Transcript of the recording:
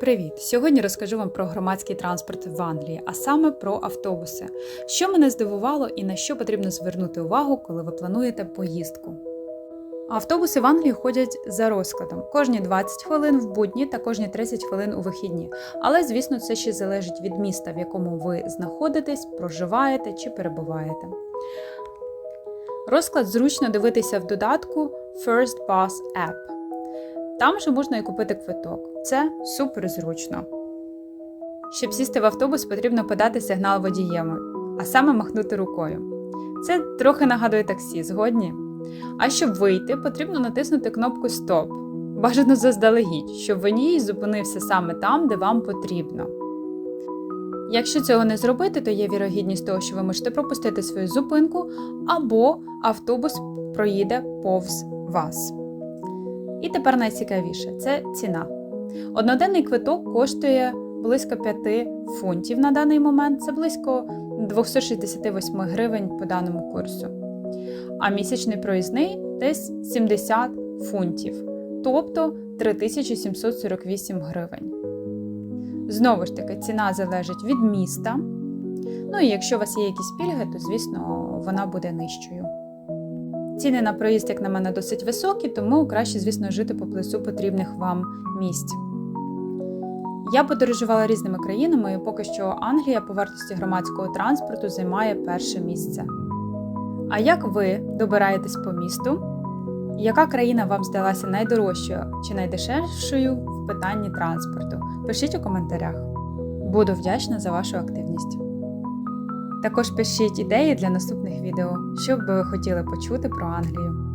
Привіт! Сьогодні розкажу вам про громадський транспорт в Англії, а саме про автобуси. Що мене здивувало і на що потрібно звернути увагу, коли ви плануєте поїздку. Автобуси в Англії ходять за розкладом кожні 20 хвилин в будні та кожні 30 хвилин у вихідні. Але, звісно, це ще залежить від міста, в якому ви знаходитесь, проживаєте чи перебуваєте. Розклад зручно дивитися в додатку First Bus App. Там же можна і купити квиток. Це супер зручно. Щоб сісти в автобус, потрібно подати сигнал водієму, а саме махнути рукою. Це трохи нагадує таксі, згодні. А щоб вийти, потрібно натиснути кнопку Стоп. Бажано заздалегідь, щоб водій зупинився саме там, де вам потрібно. Якщо цього не зробити, то є вірогідність того, що ви можете пропустити свою зупинку, або автобус проїде повз вас. І тепер найцікавіше це ціна. Одноденний квиток коштує близько 5 фунтів на даний момент, це близько 268 гривень по даному курсу. А місячний проїзний десь 70 фунтів, тобто 3748 гривень. Знову ж таки, ціна залежить від міста. Ну і якщо у вас є якісь пільги, то звісно вона буде нижчою. Ціни на проїзд, як на мене, досить високі, тому краще, звісно, жити поблизу потрібних вам місць. Я подорожувала різними країнами, і поки що Англія по вартості громадського транспорту займає перше місце. А як ви добираєтесь по місту? Яка країна вам здалася найдорожчою чи найдешевшою в питанні транспорту? Пишіть у коментарях. Буду вдячна за вашу активність. Також пишіть ідеї для наступних відео, що б ви хотіли почути про Англію.